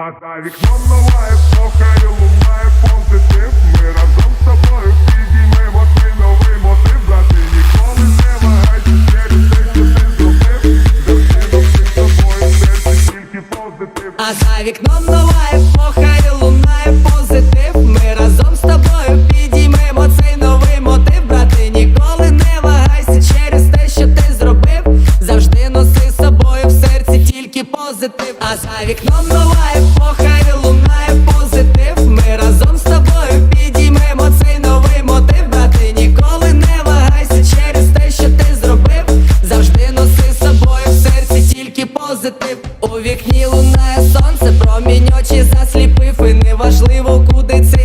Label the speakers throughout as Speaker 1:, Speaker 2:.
Speaker 1: А за вікном нова епоха і лунає позитив. Ми разом з тобою підіймемо цей новий мотив. Брати ніколи не вагайся через те, що ти зробив Завжди носи з тобою в тільки позитив.
Speaker 2: А за вікном нова позитив. А за вікном нова епоха і лунає позитив. Ми разом з тобою підіймемо цей новий мотив. Брати, ніколи не вагайся через те, що ти зробив. Завжди носи з собою в серці тільки позитив. У вікні лунає сонце, промінь очі засліпив. І неважливо, куди цей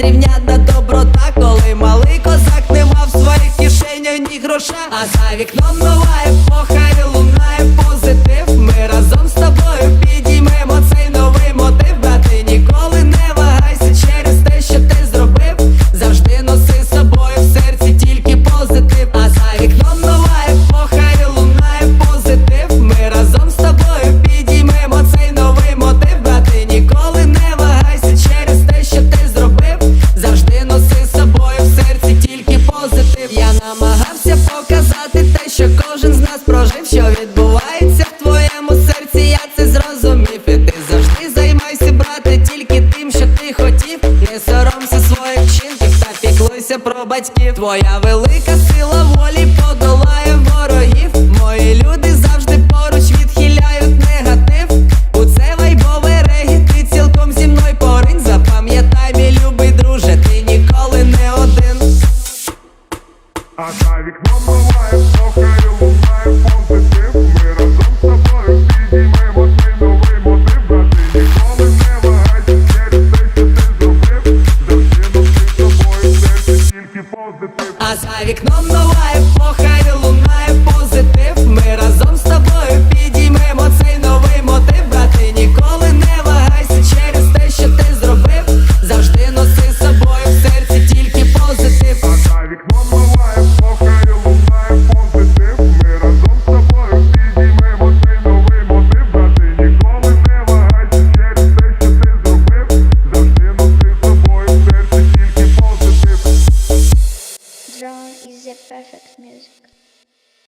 Speaker 2: очі, доброта, коли малий козак не мав своїх кишенях ні гроша. А за вікном нова епоха і лунає позитив. Намагався показати те, що кожен з нас прожив, що відбувається в твоєму серці. Я це зрозумів. І ти завжди займайся, брате, тільки тим, що ти хотів. Не соромся своїх вчинків та піклуйся про батьків. Твоя велика. А за вікном нова епоха і луна.